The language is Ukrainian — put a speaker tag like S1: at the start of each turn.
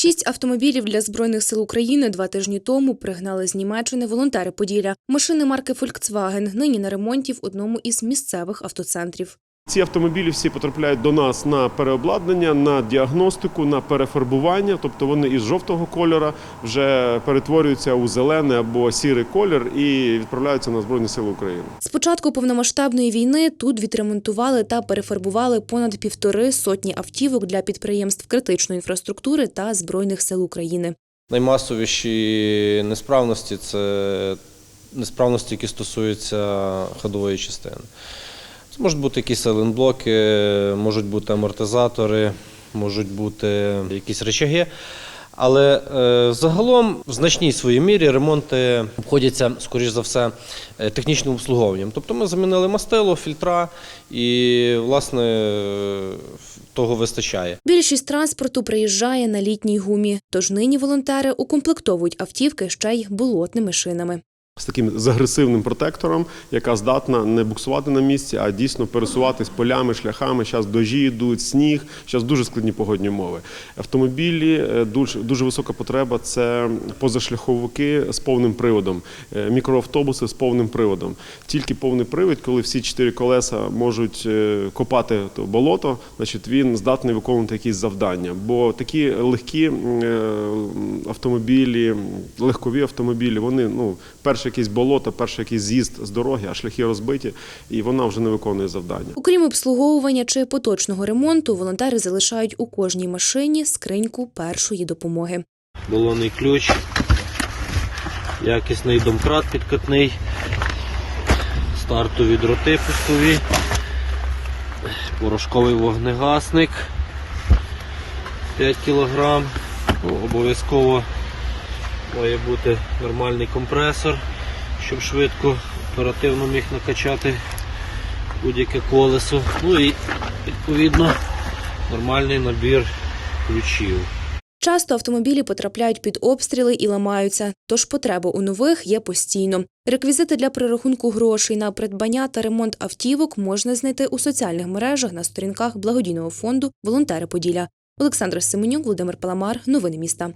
S1: Шість автомобілів для збройних сил України два тижні тому пригнали з Німеччини волонтери Поділля. Машини марки Volkswagen нині на ремонті в одному із місцевих автоцентрів.
S2: Ці автомобілі всі потрапляють до нас на переобладнання, на діагностику, на перефарбування. Тобто вони із жовтого кольора вже перетворюються у зелений або сірий колір і відправляються на Збройні Сили України.
S1: З початку повномасштабної війни тут відремонтували та перефарбували понад півтори сотні автівок для підприємств критичної інфраструктури та збройних сил України.
S3: Наймасовіші несправності це несправності, які стосуються ходової частини. Це можуть бути якісь сайлентблоки, можуть бути амортизатори, можуть бути якісь речаги. Але е, загалом в значній своїй мірі ремонти обходяться, скоріш за все, е, технічним обслуговуванням. Тобто ми замінили мастило, фільтра і, власне, того вистачає.
S1: Більшість транспорту приїжджає на літній гумі, тож нині волонтери укомплектовують автівки ще й болотними шинами.
S2: З таким з агресивним протектором, яка здатна не буксувати на місці, а дійсно пересуватись полями, шляхами. Зараз дожі йдуть, сніг, зараз дуже складні погодні умови. Автомобілі е, дуже, дуже висока потреба це позашляховики з повним приводом, е, мікроавтобуси з повним приводом. Тільки повний привід, коли всі чотири колеса можуть е, копати то болото, значить він здатний виконувати якісь завдання. Бо такі легкі автомобілі, легкові автомобілі, вони ну перше якесь болото, перше якийсь з'їзд з дороги, а шляхи розбиті, і вона вже не виконує завдання.
S1: Окрім обслуговування чи поточного ремонту, волонтери залишають у кожній машині скриньку першої допомоги.
S3: балонний ключ, якісний домкрат підкатний, стартові дроти пускові, порошковий вогнегасник 5 кг. Ну, обов'язково має бути нормальний компресор, щоб швидко, оперативно міг накачати будь-яке колесо. Ну і відповідно нормальний набір ключів.
S1: Часто автомобілі потрапляють під обстріли і ламаються, тож потреба у нових є постійно. Реквізити для перерахунку грошей на придбання та ремонт автівок можна знайти у соціальних мережах на сторінках благодійного фонду Волонтери Поділля. Олександр Семенюк, Володимир Паламар. Новини міста.